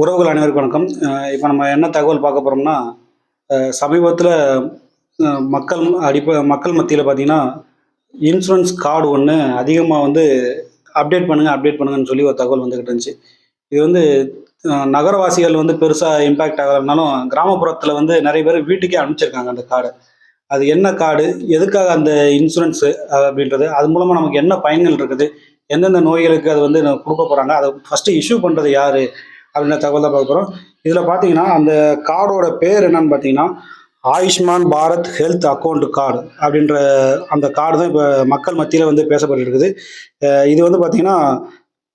உறவுகள் அனைவருக்கும் வணக்கம். இப்போ நம்ம என்ன தகவல் பார்க்க போகிறோம்னா சமீபத்தில் மக்கள் அடிப்ப மக்கள் மத்தியில் பார்த்தீங்கன்னா இன்சூரன்ஸ் கார்டு ஒன்று அதிகமாக வந்து அப்டேட் பண்ணுங்க அப்டேட் பண்ணுங்கன்னு சொல்லி ஒரு தகவல் வந்துக்கிட்டு இருந்துச்சு. இது வந்து நகரவாசிகள் வந்து பெருசாக இம்பேக்ட் ஆகலைனாலும் கிராமப்புறத்தில் வந்து நிறைய பேர் வீட்டுக்கே அனுப்பிச்சிருக்காங்க அந்த கார்டு அது என்ன கார்டு எதுக்காக அந்த இன்சூரன்ஸு அப்படின்றது? அது மூலமாக நமக்கு என்ன பயன்கள் இருக்குது? எந்தெந்த நோய்களுக்கு அது வந்து கொடுக்க போகிறாங்க அதை ஃபஸ்ட்டு இஷ்யூ பண்ணுறது யார்? அப்படின்ற தகவல் தான் பார்க்க போகிறோம் இதில் பார்த்தீங்கன்னா அந்த கார்டோட பேர் என்னன்னு பார்த்தீங்கன்னா Ayushman Bharat health account card அப்படின்ற அந்த கார்டு தான் இப்போ மக்கள் மத்தியில் வந்து பேசப்பட்டு இருக்குது இது வந்து பார்த்தீங்கன்னா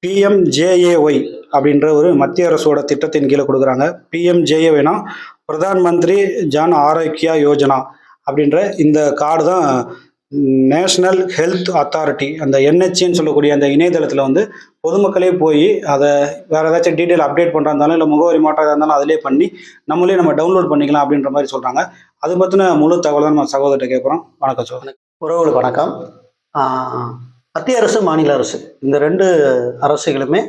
பிஎம்ஜேஏஒய் அப்படின்ற ஒரு மத்திய அரசோட திட்டத்தின் கீழே கொடுக்குறாங்க. பிஎம்ஜேஏஒய்னா பிரதான் மந்திரி ஜன் ஆரோக்கியா யோஜனா அப்படின்ற இந்த கார்டு தான் நேஷ்னல் ஹெல்த் அத்தாரிட்டி அந்த என்ஹெச்சின்னு சொல்லக்கூடிய அந்த இணையதளத்தில் வந்து பொதுமக்களே போய் அதை வேறு ஏதாச்சும் டீட்டெயில் அப்டேட் பண்ணுறா இருந்தாலும் இல்லை முகவரி மாற்றாக இருந்தாலும் அதிலே பண்ணி நம்மளே நம்ம டவுன்லோட் பண்ணிக்கலாம் அப்படின்ற மாதிரி சொல்கிறாங்க அது பற்றின முழு தகவல் தான் நம்ம சகோதரர்கிட்ட கேட்குறோம் வணக்கம் சார் உறவுகளுக்கு வணக்கம். மத்திய அரசு மாநில அரசு. இந்த ரெண்டு அரசுகளுமே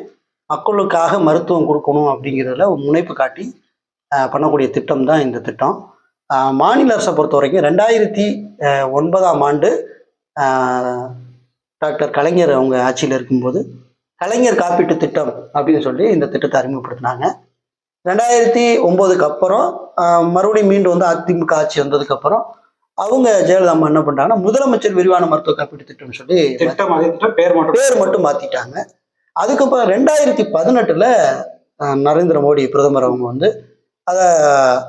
மக்களுக்காக மருத்துவம் கொடுக்கணும் அப்படிங்கிறதுல முனைப்பு காட்டி பண்ணக்கூடிய திட்டம் தான் இந்த திட்டம். மாநில அரசை பொறுத்த வரைக்கும் ரெண்டாயிரத்தி ஒன்பதாம் ஆண்டு டாக்டர் கலைஞர் அவங்க ஆட்சியில் இருக்கும்போது கலைஞர் காப்பீட்டு திட்டம் அப்படின்னு சொல்லி இந்த திட்டத்தை அறிமுகப்படுத்தினாங்க. ரெண்டாயிரத்தி ஒம்போதுக்கு அப்புறம் மறுபடியும் மீண்டும் வந்து அதிமுக ஆட்சி வந்ததுக்கு அப்புறம் அவங்க ஜெயலலிதா அம்மா என்ன பண்றாங்கன்னா முதலமைச்சர் விரிவான மருத்துவ காப்பீட்டு திட்டம்னு சொல்லி பேர் மட்டும் பேர் மட்டும் மாத்திட்டாங்க. அதுக்கப்புறம் ரெண்டாயிரத்தி பதினெட்டுல நரேந்திர மோடி பிரதமர் அவங்க வந்து அதை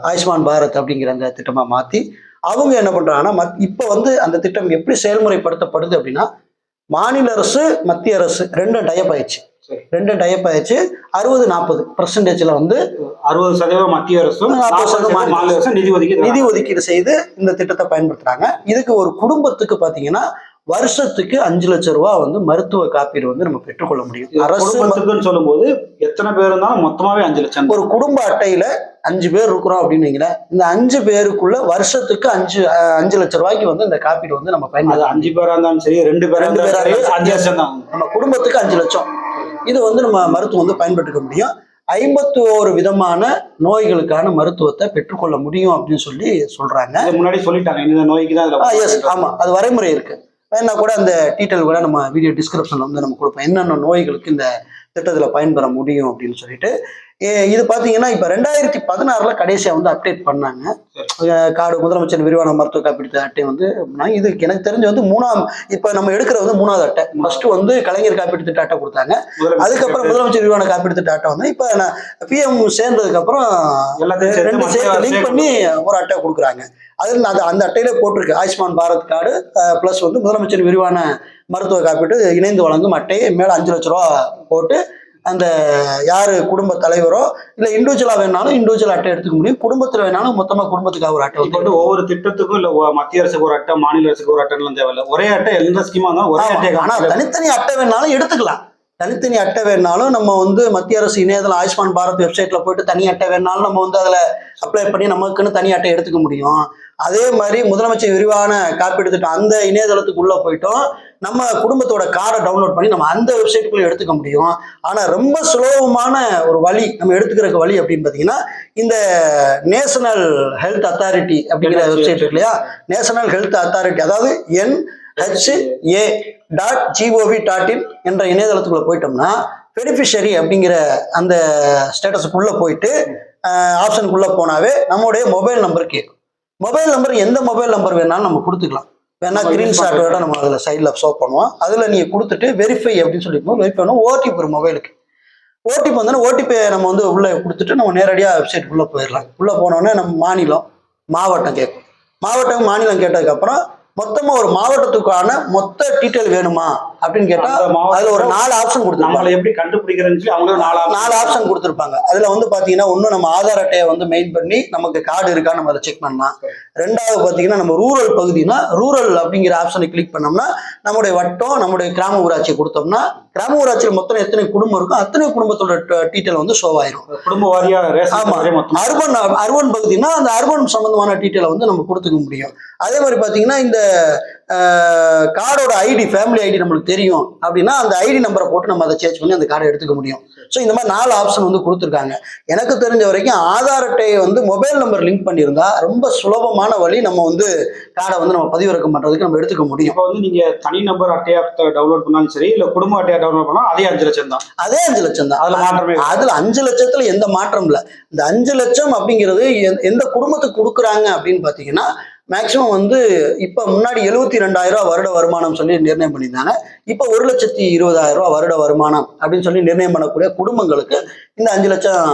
ஆயுஷ்மான் பாரத் அப்படிங்கிற அந்த திட்டமா மாத்தி அவங்க என்ன பண்றாங்கன்னா மத்- இப்ப வந்து அந்த திட்டம் எப்படி செயல்முறைப்படுத்தப்படுது அப்படின்னா மாநில அரசு மத்திய அரசு ரெண்டும் டயப் ஆயிடுச்சு. ரெண்டும் டயப் ஆயிடுச்சு. அறுபது நாற்பது பர்சன்டேஜ்ல வந்து அறுபது சதவீதம் மத்திய அரசும் மாநில அரசும் நிதி ஒதுக்கி நிதி ஒதுக்கீடு செய்து இந்த திட்டத்தை பயன்படுத்துறாங்க. இதுக்கு ஒரு குடும்பத்துக்கு பாத்தீங்கன்னா வருஷத்துக்கு அஞ்சு லட்சம் ரூபாய் வந்து மருத்துவ காப்பீடு வந்து நம்ம பெற்றுக்கொள்ள முடியும். அரசு குடும்பத்துக்குன்னு சொல்லும்போது எத்தனை பேர் இருந்தாலும் மொத்தமாவே அஞ்சு லட்சம். ஒரு குடும்ப அட்டையில அஞ்சு பேர் இருக்கிறோம் அப்படின்னு வைங்களேன் இந்த அஞ்சு பேருக்குள்ள வருஷத்துக்கு அஞ்சு அஞ்சு லட்சம் ரூபாய்க்கு வந்து இந்த காப்பீடு வந்து நம்ம பயன்படுத்தலாம் அஞ்சு பேரா இருந்தாலும் சரி ரெண்டு பேரா ரெண்டு இருந்தாலும் பேரா சரி, அஞ்சு லட்சம் தான். நம்ம குடும்பத்துக்கு அஞ்சு லட்சம். இது வந்து நம்ம மருத்துவம் வந்து பயன்படுத்திக்க முடியும். ஐம்பத்தி ஒரு விதமான நோய்களுக்கான மருத்துவத்தை பெற்றுக்கொள்ள முடியும் அப்படின்னு சொல்லி சொல்றாங்க. முன்னாடி சொல்லிட்டாங்க இந்த நோய்க்கு தான் எஸ் ஆமா அது வரைமுறை இருக்கு. வேணா கூட அந்த டீட்டெயில் கூட நம்ம வீடியோ டிஸ்கிரிப்ஷன்ல வந்து நம்ம கொடுப்போம். என்னென்ன நோய்களுக்கு இந்த திட்டத்துல பயன்பெற முடியும் அப்படின்னு சொல்லிட்டு இது பாத்தீங்கன்னா இப்ப ரெண்டாயிரத்தி பதினாறுல கடைசியா வந்து அப்டேட் பண்ணாங்க. காடு முதலமைச்சர் விரிவான மருத்துவ காப்பீடு அட்டை வந்து இது எனக்கு தெரிஞ்சு வந்து மூணாம் இப்ப நம்ம எடுக்கிறது வந்து மூணாவது அட்டை. ஃபர்ஸ்ட் வந்து கலைஞர் காப்பீடு திட்ட அட்டை கொடுத்தாங்க. அதுக்கப்புறம் முதலமைச்சர் விரிவான காப்பீடு திட்ட அட்டை வந்து இப்ப நான் பிஎம் சேர்ந்ததுக்கு அப்புறம் எல்லாத்தையும் ரெண்டு சேர்த்து லிங்க் பண்ணி ஒரு அட்டை கொடுக்குறாங்க. அதில் அது அந்த அட்டையில போட்டிருக்கு. ஆயுஷ்மான் பாரத் கார்டு ப்ளஸ் வந்து முதலமைச்சர் விரிவான மருத்துவ காப்பீடு இணைந்து வழங்கும் அட்டையை மேலே அஞ்சு லட்ச ரூபா போட்டு அந்த யார் குடும்ப தலைவரோ இல்லை இண்டிவிஜுவலாக வேணாலும் இண்டிவிஜுவல் அட்டை எடுத்துக்க முடியும். குடும்பத்தில் வேணாலும் மொத்தமாக குடும்பத்துக்காக ஒரு அட்டை வந்து ஒவ்வொரு திட்டத்துக்கும் இல்ல மத்திய அரசுக்கு ஒரு அட்டை மாநில அரசுக்கு ஒரு அட்டைலாம் தேவையில்ல. ஒரே அட்டை எந்த ஸ்கீமா இருந்தாலும் ஒரே அட்டையை ஆனா காமிச்சு தனித்தனி அட்டை வேணாலும் எடுத்துக்கலாம். தனித்தனி அட்டை வேணாலும் நம்ம வந்து மத்திய அரசு இணையதளம் ஆயுஷ்மான் பாரத் வெப்சைட்ல போயிட்டு தனி அட்டை வேணாலும் நம்ம வந்து அதுல அப்ளை பண்ணி நமக்குன்னு தனி அட்டை எடுத்துக்க முடியும். அதே மாதிரி முதலமைச்சர் விரிவான காப்பீடு திட்டம் அந்த இணையதளத்துக்கு உள்ள போயிட்டோம். நம்ம குடும்பத்தோட கார்டை டவுன்லோட் பண்ணி நம்ம அந்த வெப்சைட்டுக்குள்ள எடுத்துக்க முடியும். ஆனா ரொம்ப சுலபமான ஒரு வழி நம்ம எடுத்துக்கிறதுக்கு வழி அப்படின்னு பாத்தீங்கன்னா இந்த நேஷனல் ஹெல்த் அத்தாரிட்டி அப்படிங்கிற வெப்சைட் இருக்கு இல்லையா? நேஷனல் ஹெல்த் அத்தாரிட்டி அதாவது N H A dot G O V dot in என்ற இணையதளத்துக்குள்ள போயிட்டோம்னா பெனிஃபிஷரி அப்படிங்கிற அந்த ஸ்டேட்டஸுக்குள்ள போயிட்டு ஆப்ஷனுக்குள்ள போனாவே நம்மளுடைய மொபைல் நம்பர் கேட்கும் மொபைல் நம்பர் எந்த மொபைல் நம்பர் வேணாலும் நம்ம கொடுத்துக்கலாம். வேணா கிரீன் ஷாட்டோட நம்ம அதில் சைடில் ஷோ பண்ணுவோம். அதில் நீங்கள் கொடுத்துட்டு வெரிஃபை அப்படின்னு சொல்லிப்போம் வெரிஃபை பண்ணுவோம் ஓடிபி ஒரு மொபைலுக்கு ஓடிபி வந்தோன்னா ஓடிபி நம்ம வந்து உள்ளே கொடுத்துட்டு நம்ம நேரடியாக வெப்சைட் உள்ளே போயிடலாம். உள்ளே போனோடனே நம்ம மாநிலம் மாவட்டம் கேட்கும். மாவட்டம் மாநிலம் கேட்டதுக்கப்புறம் மொத்தமாக ஒரு மாவட்டத்துக்கான மொத்த டீட்டெயில் வேணுமா? அப்படின்னு மாவட்டம் அதில் ஒரு நாலு ஆப்ஷன் கொடுத்துருப்பாங்க. எப்படி கண்டுபிடிக்கிறேன்னு சொல்லி அவங்களே நாலு நாலு ஆப்ஷன் கொடுத்துருப்பாங்க. அதுல வந்து பாத்தீங்கன்னா ஒண்ணு நம்ம ஆதார் அட்டையை வந்து மெயின் பண்ணி நமக்கு கார்டு இருக்கா நம்ம அதை செக் பண்ணலாம். ரெண்டாவது பாத்தீங்கன்னா நம்ம ரூரல் பகுதினா ரூரல் அப்படிங்கிற ஆப்ஷனை கிளிக் பண்ணோம்னா நம்முடைய வட்டம் நம்முடைய கிராம ஊராட்சி கொடுத்தோம்னா கிராம ஊராட்சியில் மொத்தம் எத்தனை குடும்பம் இருக்கோ அத்தனை குடும்பத்தோட டீட்டெயில் வந்து ஷோ ஆயிரும். குடும்ப வாரியா ஆமா. மொத்தம். அர்பன் அர்பன் பகுதினா அந்த அர்பன் சம்பந்தமான டீட்டெயிலை வந்து நம்ம கொடுத்துக்க முடியும். அதே மாதிரி பாத்தீங்கன்னா இந்த கார்டோட ஐடி ஃபேமிலி ஐடி நம்மளுக்கு தெரியும். அப்படின்னா அந்த ஐடி நம்பரை போட்டு நம்ம அதை சேஞ்ச் பண்ணி அந்த கார்டை எடுத்துக்க முடியும். ஸோ இந்த மாதிரி நாலு ஆப்ஷன் வந்து கொடுத்துருக்காங்க. எனக்கு தெரிஞ்ச வரைக்கும் ஆதார் அட்டையை வந்து மொபைல் நம்பர் லிங்க் பண்ணியிருந்தா ரொம்ப சுலபமான வழி நம்ம வந்து கார்டை வந்து நம்ம பதிவிறக்கம் பண்ணுறதுக்கு நம்ம எடுத்துக்க முடியும். இப்போ வந்து நீங்க தனி நம்பர் அட்டையா டவுன்லோட் பண்ணாலும் சரி இல்ல குடும்ப அட்டையா டவுன்லோட் பண்ணாலும் அதே அஞ்சு லட்சம் தான். அதே அஞ்சு லட்சம் தான். அதுல மாற்றமே. அதுல அஞ்சு லட்சத்துல எந்த மாற்றம் இல்லை. இந்த அஞ்சு லட்சம் அப்படிங்கிறது எந்த- எந்த குடும்பத்துக்கு கொடுக்குறாங்க அப்படின்னு பார்த்தீங்கன்னா மேக்சிமம் வந்து இப்போ முன்னாடி எழுபத்தி ரெண்டாயிரம் வருட வருமானம் சொல்லி நிர்ணயம் பண்ணியிருந்தாங்க. இப்போ ஒரு லட்சத்தி இருபதாயிரம் ரூபாய் வருட வருமானம் அப்படின்னு சொல்லி நிர்ணயம் பண்ணக்கூடிய குடும்பங்களுக்கு இந்த அஞ்சு லட்சம்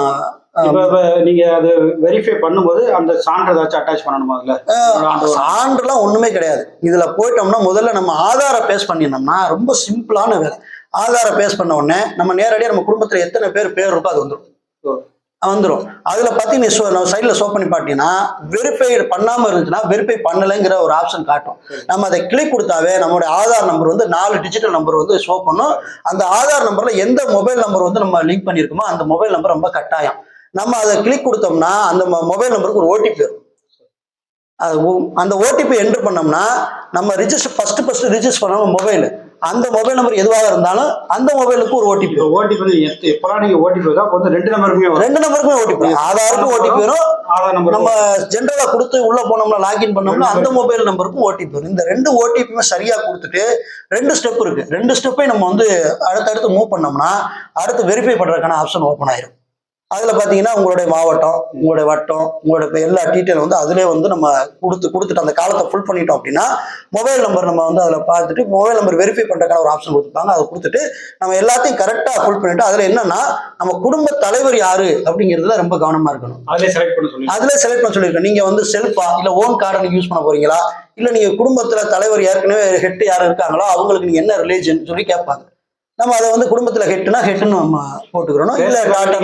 நீங்க அது வெரிஃபை பண்ணும்போது அந்த சான்று ஏதாச்சும் அட்டாச் பண்ணணுமா ஒரு- சான்றுலாம் ஒண்ணுமே கிடையாது. இதுல போயிட்டோம்னா முதல்ல நம்ம ஆதார பேஸ் பண்ணினோம்னா ரொம்ப சிம்பிளான வேலை. ஆதார பேஸ் பண்ண உடனே நம்ம நேரடியாக நம்ம குடும்பத்துல எத்தனை பேர் பேர் இருக்கோ அது வந்துடும். வந்துடும் அதில் பார்த்தீங்கன்னா நீ நம்ம சைடில் ஷோ பண்ணி பார்த்தீங்கன்னா வெரிஃபை பண்ணாமல் இருந்துச்சுன்னா வெரிஃபை பண்ணலைங்கிற ஒரு ஆப்ஷன் காட்டும். நம்ம அதை கிளிக் கொடுத்தாவே நம்மளுடைய ஆதார் நம்பர் வந்து நாலு டிஜிட்டல் நம்பர் வந்து ஷோ பண்ணும். அந்த ஆதார் நம்பரில் எந்த மொபைல் நம்பர் வந்து நம்ம லிங்க் பண்ணியிருக்கோமோ அந்த மொபைல் நம்பர் ரொம்ப கட்டாயம். நம்ம அதை கிளிக் கொடுத்தோம்னா அந்த மொபைல் நம்பருக்கு ஒரு ஓடிபி வரும். அது அந்த ஓடிபி என்ட்ரு பண்ணோம்னா நம்ம ரிஜிஸ்டர் ஃபஸ்ட்டு ஃபஸ்ட்டு ரிஜிஸ்டர் பண்ணணும் மொபைல் அந்த மொபைல் நம்பர் எதுவாக இருந்தாலும் அந்த மொபைலுக்கு ஒரு ஓடிபி ஓடிபி எப்பலாம் நீங்க ஓடிபி அப்போ வந்து ரெண்டு நம்பருக்குமே ரெண்டு நம்பருக்குமே ஓடிபி ஆதாருக்கும் ஓடிபி வரும். நம்ம ஜென்ரலா கொடுத்து உள்ள போனோம்னா லாகின் பண்ணோம்னா அந்த மொபைல் நம்பருக்கும் ஓடிபி வரும். இந்த ரெண்டு ஓடிபியுமே சரியா கொடுத்துட்டு ரெண்டு ஸ்டெப் இருக்கு. ரெண்டு ஸ்டெப்பை நம்ம வந்து அடுத்தடுத்து மூவ் பண்ணோம்னா அடுத்து வெரிஃபை பண்றதுக்கான ஆப்ஷன் ஓப்பன் ஆயிரும். அதுல பாத்தீங்கன்னா உங்களுடைய மாவட்டம் உங்களுடைய வட்டம் உங்களுடைய எல்லா டீட்டெயில் வந்து அதிலே வந்து நம்ம கொடுத்து கொடுத்துட்டு அந்த காலத்தை ஃபுல் பண்ணிட்டோம் அப்படின்னா மொபைல் நம்பர் நம்ம வந்து அதில் பார்த்துட்டு மொபைல் நம்பர் வெரிஃபை பண்றதுக்கான ஒரு ஆப்ஷன் கொடுத்துருப்பாங்க அதை கொடுத்துட்டு நம்ம எல்லாத்தையும் கரெக்டாக ஃபுல் பண்ணிட்டு அதுல என்னன்னா நம்ம குடும்ப தலைவர் யாரு அப்படிங்கிறதுல ரொம்ப கவனமா இருக்கணும். அதிலே செலக்ட் பண்ண சொல்லி அதுல செலக்ட் பண்ண சொல்லியிருக்கேன் நீங்க வந்து செல்ஃபா இல்ல ஓன் கார்டை நீங்க யூஸ் பண்ண போறீங்களா? இல்ல நீங்க குடும்பத்துல தலைவர் ஏற்கனவே ஹெட் யார் இருக்காங்களோ அவங்களுக்கு நீங்க என்ன ரிலேஜன் சொல்லி கேட்பாங்க. நம்ம அதை வந்து குடும்பத்துல ஹெட்னா ஹெட்னு நம்ம போட்டுக்கிறோம். இல்ல டாட்டா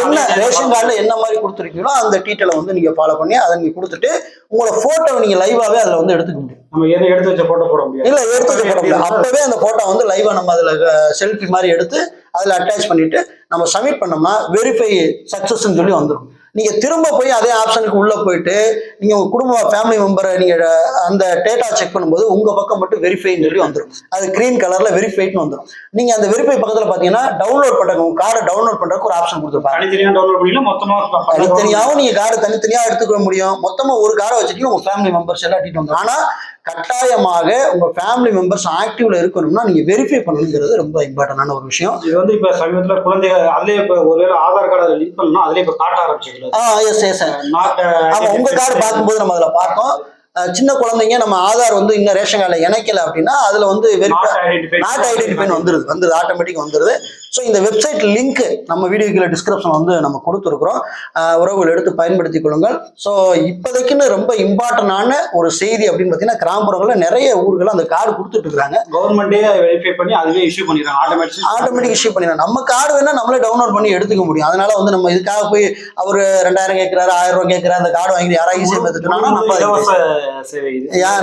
என்ன ரேஷன் கார்டுல என்ன மாதிரி கொடுத்துருக்கீங்களோ அந்த டீட்டெயிலை வந்து நீங்க ஃபாலோ பண்ணி அதை நீங்க கொடுத்துட்டு உங்களோட போட்டோவை நீங்க லைவாவே அதுல வந்து எடுத்துக்க முடியும். நம்ம எதை எடுத்து வச்ச போட்டோ போட முடியாது? இல்ல எடுத்து வச்ச photo இல்ல. அப்பவே அந்த போட்டோ வந்து லைவா நம்ம அதுல செல்ஃபி மாதிரி எடுத்து அதுல அட்டாச் பண்ணிட்டு நம்ம சப்மிட் பண்ணோம்னா வெரிஃபை சக்சஸ்ன்னு சொல்லி வந்துடும் நீங்க திரும்ப போய் அதே ஆப்ஷனுக்கு உள்ள போயிட்டு நீங்க உங்க குடும்ப ஃபேமிலி மெம்பரை நீங்க அந்த டேட்டா செக் பண்ணும்போது உங்க பக்கம் மட்டும் வெரிஃபைன்னு சொல்லி வந்துடும் அது கிரீன் கலர்ல வெரிஃபைட்னு வந்துடும் நீங்க அந்த வெரிஃபை பக்கத்துல பாத்தீங்கன்னா டவுன்லோட் பண்றதுக்கு உங்க கார்டை டவுன்லோட் பண்றதுக்கு ஒரு ஆப்ஷன் கொடுத்துருப்பாங்க. தனித்தனியா டவுன்லோட் பண்ணிக்கலாம் மொத்தமா தனித்தனியாவும் நீங்க கார்டு தனித்தனியா எடுத்துக்க முடியும். மொத்தமா ஒரு கார்டை வச்சுட்டு உங்க ஃபேமிலி மெம்பர்ஸ் எல்லாம் டீட் வந்துடும் ஆனா கட்டாயமாக உங்க ஃபேமிலி மெம்பர்ஸ் ஆக்டிவ்ல இருக்கணும்னா நீங்க வெரிஃபை பண்ணணுங்கிறது ரொம்ப இம்பார்ட்டன்டான ஒரு விஷயம். இது வந்து இப்ப சமீபத்துல குழந்தைகள் அதுலயே இப்ப ஒருவேளை ஆதார் கார்டு லிங்க் பண்ணா அதுலயே இப்ப காட்ட ஆரம்பிச்சிருக்கல எஸ் எஸ் நாட் ஆமா உங்க கார்டு பார்க்கும்போது நம்ம அதுல பார்த்தோம். சின்ன குழந்தைங்க நம்ம ஆதார் வந்து இன்னும் ரேஷன் கார்டில் இணைக்கல அப்படின்னா அதுல வந்து நாட் ஐடென்டிஃபைன் வந்துருது. வந்துருது ஆட்டோமேட்டிக் வந்துருது. ஸோ இந்த வெப்சைட் லிங்க் நம்ம வீடியோ கீழே டிஸ்கிரிப்ஷன் வந்து நம்ம கொடுத்துருக்குறோம். உறவுகள் எடுத்து பயன்படுத்திக் கொள்ளுங்கள். ஸோ இப்போதைக்குன்னு ரொம்ப இம்பார்ட்டண்டான ஒரு செய்தி அப்படின்னு பார்த்தீங்கன்னா கிராமப்புறங்களில் நிறைய ஊர்கள் அந்த கார்டு கொடுத்துட்டு இருக்காங்க. கவர்மெண்டே வெரிஃபை பண்ணி அதுவே இஷ்யூ பண்ணிடுறாங்க. ஆட்டோமேட்டிக் ஆட்டோமேட்டிக் இஷ்யூ பண்ணிடலாம் நம்ம கார்டு வேணா நம்மளே டவுன்லோட் பண்ணி எடுத்துக்க முடியும். அதனால வந்து நம்ம இதுக்காக போய் அவர் ரெண்டாயிரம் கேட்கிறாரு ஆயிரம் ரூபாய் கேட்கிறாரு அந்த கார்டு வாங்கி யாராவது ஈஸியாக எடுத்துட்டோம்னா நம்ம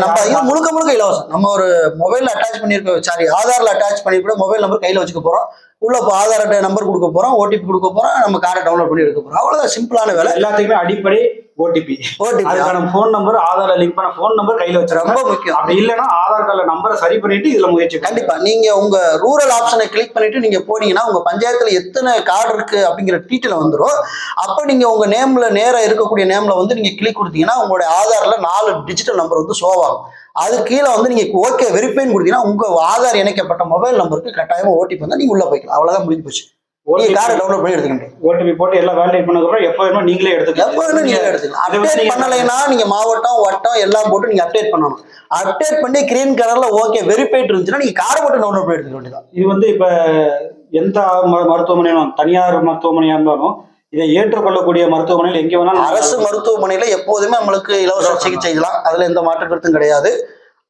நம்ம இது முழுக்க முழுக்க இலவசம். நம்ம ஒரு மொபைல்ல அட்டாச் பண்ணிருக்க சாரி ஆதார்ல அட்டாச் பண்ணி கூட மொபைல் நம்பர் கையில வச்சுக்க போறோம். உள்ள இப்போ ஆதார் அட்டை நம்பர் கொடுக்க போகிறோம் ஓடிபி கொடுக்க போகிறோம் நம்ம கார்டை டவுன்லோட் பண்ணி எடுக்க போகிறோம் அவ்வளோதான் சிம்பிளான வேலை. எல்லாத்துக்குமே அடிப்படை ஓடிபி ஓடிபி அதுக்கான ஃபோன் நம்பர் ஆதார்ல லிங்க் பண்ண ஃபோன் நம்பர் கையில வச்சிருக்காங்க ரொம்ப முக்கியம். அப்படி இல்லைன்னா ஆதார் கார்டுல நம்பரை சரி பண்ணிட்டு இதுல முயற்சி. கண்டிப்பா. நீங்க உங்க ரூரல் ஆப்ஷனை கிளிக் பண்ணிட்டு நீங்க போனீங்கன்னா உங்க பஞ்சாயத்துல எத்தனை கார்டு இருக்கு அப்படிங்கிற டீட்டெயில் வந்துடும் அப்ப நீங்க உங்க நேம்ல நேரா இருக்கக்கூடிய நேம்ல வந்து நீங்க கிளிக் கொடுத்தீங்கன்னா உங்களுடைய ஆதார்ல நாலு டிஜிட்டல் நம்பர் வந்து ஷோ ஆகும். அது கீழே வந்து நீங்க ஓகே வெரிஃபைன்னு கொடுத்தீங்கன்னா உங்க ஆதார் இணைக்கப்பட்ட மொபைல் நம்பருக்கு கட்டாயமா ஓடிபி வந்தா நீங்க உள்ள போய்க்கலாம். அவ்வளவுதான் முடிஞ்சு போச்சு. கார்டை டவுன்லோட் பண்ணி எடுத்துக்க முடியும் ஓடிபி போட்டு எல்லாம் வேலிடேட் பண்ணதுக்கப்புறம் எப்போ வேணுமோ நீங்களே எடுத்துக்கலாம். எப்போ வேணும் நீங்க எடுத்துக்கலாம். அப்டேட் பண்ணலைன்னா நீங்க மாவட்டம் வட்டம் எல்லாம் போட்டு நீங்க அப்டேட் பண்ணணும். அப்டேட் பண்ணி கிரீன் கலர்ல ஓகே வெரிஃபைட் இருந்துச்சுன்னா நீங்க கார்டு மட்டும் டவுன்லோட் பண்ணி எடுத்துக்க வேண்டியதான் இது வந்து இப்ப எந்த மருத்துவமனையிலும் தனியார் மருத்துவமனையா இருந்தாலும் இதை ஏற்றுக்கொள்ளக்கூடிய மருத்துவமனையில் எங்க வேணாலும் அரசு மருத்துவமனையில எப்போதுமே நம்மளுக்கு இலவச சிகிச்சை இதெல்லாம் அதுல எந்த மாற்று கருத்தும் கிடையாது.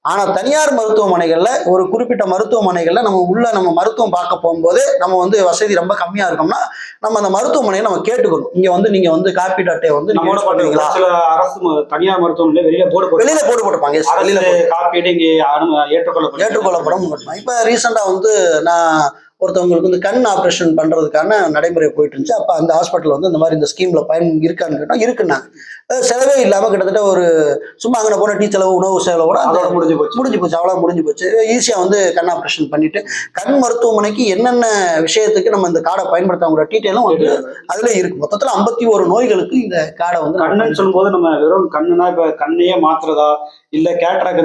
ஆனா தனியார் மருத்துவமனைகள்ல ஒரு குறிப்பிட்ட மருத்துவமனைகள்ல நம்ம உள்ள நம்ம மருத்துவம் பார்க்க போகும்போது நம்ம வந்து வசதி ரொம்ப கம்மியா இருக்கோம்னா நம்ம அந்த மருத்துவமனையை நம்ம கேட்டுக்கணும். இங்க வந்து நீங்க வந்து காப்பீட்டு அட்டையை வந்து நம்மளோட பண்ணுவீங்களா? சில அரசு தனியார் மருத்துவமனையில வெளியில போட்டு வெளியில போட்டு போட்டுப்பாங்க. வெளியில காப்பீடு இங்கே அனு- ஏற்றுக்கொள்ளப்படும். இப்ப ரீசெண்டா வந்து நான் ஒருத்தவங்களுக்கு வந்து கண் ஆப்ரேஷன் பண்றதுக்கான நடைமுறை போயிட்டு இருந்துச்சு. அப்போ அந்த ஹாஸ்பிட்டல் வந்து இந்த மாதிரி இந்த ஸ்கீம்ல பயன் இருக்கான்னு கேட்டோம் இருக்குன்னாங்க செலவே இல்லாம கிட்டத்தட்ட ஒரு சும்மா அங்கே போன டீ செலவு உணவு செலவோட அந்த அதோட முடிஞ்சு போச்சு. முடிஞ்சு போச்சு அவ்வளோ முடிஞ்சு போச்சு. ஈஸியாக வந்து கண் ஆப்ரேஷன் பண்ணிட்டு கண் மருத்துவமனைக்கு என்னென்ன விஷயத்துக்கு நம்ம இந்த கார்டை பயன்படுத்தாங்கிற டீட்டெயிலும் வந்து அதுல இருக்கு. மொத்தத்தில் ஐம்பத்தி ஒரு நோய்களுக்கு இந்த கார்டை வந்து கண்ணுன்னு சொல்லும்போது நம்ம வெறும் கண்ணுனா இப்ப கண்ணையே மாத்துறதா? இல்ல கேட்ராக்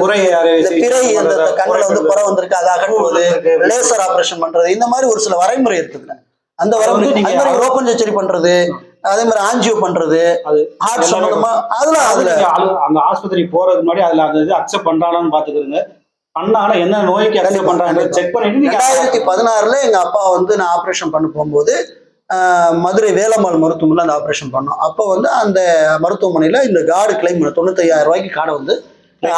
பிறை அந்த கண்ணுல வந்து புற வந்திருக்கு அதை அகற்றுவது. லேசர் ஆபரேஷன் பண்றது. இந்த மாதிரி ஒரு சில வரைமுறை இருக்குதுல அந்த வரைமுறை நீங்க ஓப்பன் சர்ஜரி பண்றது அதே மாதிரி ஆஞ்சியோ பண்றது அது ஹார்ட் சம்பந்தமா அதுல ஆளு- அந்த ஆஸ்பத்திரி போறதுக்கு முன்னாடி அதுல அந்த இது அக்செப்ட் பண்றாங்கன்னு பாத்துக்கிறீங்க பண்ணாங்கன்னா என்ன நோய்க்கு அக்செப்ட் பண்றாங்க. செக் பண்ணிட்டு ரெண்டாயிரத்தி பதினாறுல எங்க அப்பா வந்து நான் ஆபரேஷன் பண்ண போகும்போது மதுரை வேலம்மாள் மருத்துவமனையில் அந்த ஆபரேஷன் பண்ணோம். அப்போ வந்து அந்த மருத்துவமனையில இந்த கார்டு கிளைம் பண்ண தொண்ணூத்தையாயிரம் ரூபாய்க்கு கார்டை வந்து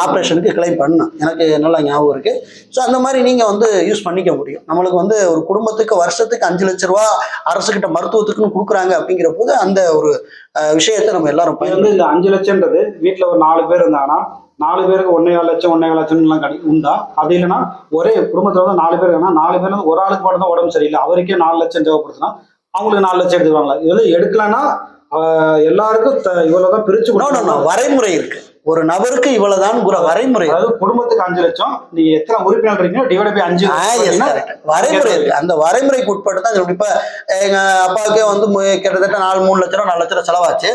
ஆப்ரேஷனுக்கு கிளைம் பண்ணேன் எனக்கு நல்லா ஞாபகம் இருக்கு. ஸோ அந்த மாதிரி நீங்க வந்து யூஸ் பண்ணிக்க முடியும். நம்மளுக்கு வந்து ஒரு குடும்பத்துக்கு வருஷத்துக்கு அஞ்சு லட்ச ரூபா அரசுகிட்ட மருத்துவத்துக்குன்னு கொடுக்குறாங்க அப்படிங்கிற போது அந்த ஒரு விஷயத்தை நம்ம எல்லாரும் வந்து இந்த அஞ்சு லட்சம்ன்றது வீட்டுல ஒரு நாலு பேர் இருந்தாங்கன்னா நாலு பேருக்கு ஒன்னே கால் லட்சம் ஒன்னே கால் லட்சம் எல்லாம் கிடை உண்டா? அது இல்லைன்னா ஒரே குடும்பத்துல வந்து நாலு பேர் இருக்காங்கன்னா நாலு வந்து ஒரு ஆளுக்கு மட்டும் தான் உடம்பு சரியில்லை. அவருக்கே நாலு லட்சம் தேவைப்படுதுன்னா அவங்களுக்கு நாலு லட்சம் எடுத்துக்குவாங்களா இது வந்து எடுக்கலன்னா எல்லாருக்கும் இவ்வளவுதான் பிரிச்சு. வரைமுறை இருக்கு. ஒரு நபருக்கு இவ்வளவுதான் வரைமுறை இருக்கு. அதாவது குடும்பத்துக்கு அஞ்சு லட்சம் நீங்க எத்தனை உறுப்பினர் இருக்கீங்களோ டிவைட் பை அஞ்சு. வரைமுறை இருக்கு அந்த வரைமுறைக்கு உட்பட்டு தான். இப்ப எங்க அப்பாவுக்கே வந்து கிட்டத்தட்ட நாலு மூணு லட்சம் ரூபா நாலு லட்சம் ரூபா செலவாச்சு?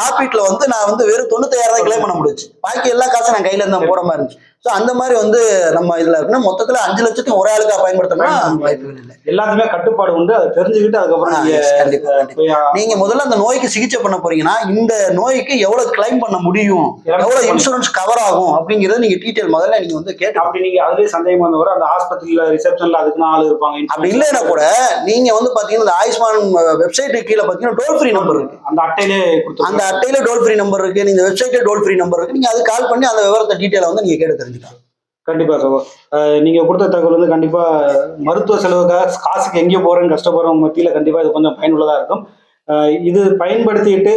காப்பீட்டுல வந்து நான் வந்து வெறும் தொண்ணூத்தாயிரம் தான் கிளைம் பண்ண முடிச்சு பாக்கி எல்லா காசும் நான் கையில இருந்தா போட மாதிரி இருந்துச்சு ஸோ அந்த மாதிரி வந்து நம்ம இதுல இருக்குன்னா மொத்தத்துல அஞ்சு லட்சத்துக்கு ஒரே ஆளுக்கா பயன்படுத்தணும்னா வாய்ப்புகள் இல்லை. எல்லாத்துக்குமே கட்டுப்பாடு உண்டு. அதை தெரிஞ்சுக்கிட்டு அதுக்கப்புறம் ஆ, நீங்க yes, கண்டிப்பா கண்டிப்பா. போய், ஆ, நீங்க முதல்ல அந்த நோய்க்கு சிகிச்சை பண்ண போறீங்கன்னா இந்த நோய்க்கு எவ்வளவு கிளைம் பண்ண முடியும்? எவ்வளவு இன்சூரன்ஸ் கவர் ஆகும்? அப்படிங்கறத நீங்க டீட்டெயில் முதல்ல நீங்க வந்து கேட்டு அப்படி நீங்க அதுலயே சந்தேகம் வந்தவரை அந்த ஆஸ்பத்திரியில ரிசப்ஷன்ல அதுக்குன்னு ஆள் இருப்பாங்க. அப்படி இல்லைன்னா கூட நீங்க வந்து பாத்தீங்கன்னா இந்த ஆயுஷ்மான் வெப்சைட்டு கீழே பாத்தீங்கன்னா டோல் ஃப்ரீ நம்பர் இருக்கு. அந்த அட்டையிலே அந்த அட்டையில டோல் ஃப்ரீ நம்பர் இருக்கு. நீங்க வெப்சைட்ல டோல் ஃப்ரீ நம்பர் இருக்கு. நீங்க அது கால் பண்ணி அந்த விவரத்தை டீட்டெயில வந்து நீங்க கேட்டு தெரிஞ்சுக்கலாம் கண்டிப்பா சகோ. நீங்க கொடுத்த தகவல் வந்து கண்டிப்பா மருத்துவ செலவுக்காக காசுக்கு எங்கே போறேன்னு கஷ்டப்படுறவங்க மத்தியில கண்டிப்பா இது கொஞ்சம் பயனுள்ளதா இருக்கும். இது பயன்படுத்திட்டு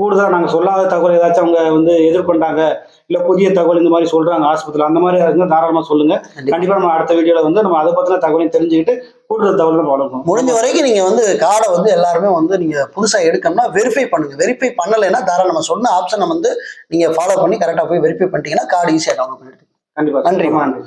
கூடுதலா நாங்க சொல்லாத தகவல் ஏதாச்சும் அவங்க வந்து எதிர்கொண்டாங்க இல்ல புதிய தகவல் இந்த மாதிரி சொல்றாங்க ஆஸ்பத்திரியில் அந்த மாதிரி இருந்தா தாராளமா சொல்லுங்க. கண்டிப்பா. கண்டிப்பா நம்ம அடுத்த வீடியோல வந்து நம்ம அதை பத்தின தகவலையும் தெரிஞ்சுக்கிட்டு கூடுதல் தகவல் நம்ம வளர்க்கணும் முடிஞ்ச வரைக்கும் நீங்க வந்து கார்டை வந்து எல்லாருமே வந்து நீங்க புதுசா எடுக்கணும்னா வெரிஃபை பண்ணுங்க. வெரிஃபை பண்ணலைன்னா தாராளமா நம்ம சொன்ன ஆப்ஷனை வந்து நீங்க ஃபாலோ பண்ணி கரெக்டா போய் வெரிஃபை பண்ணிட்டீங்கன்னா கார்டு ஈஸியா டவுன்லோட் பண்ணிடுங்க கண்டிப்பா நன்றி. நன்றி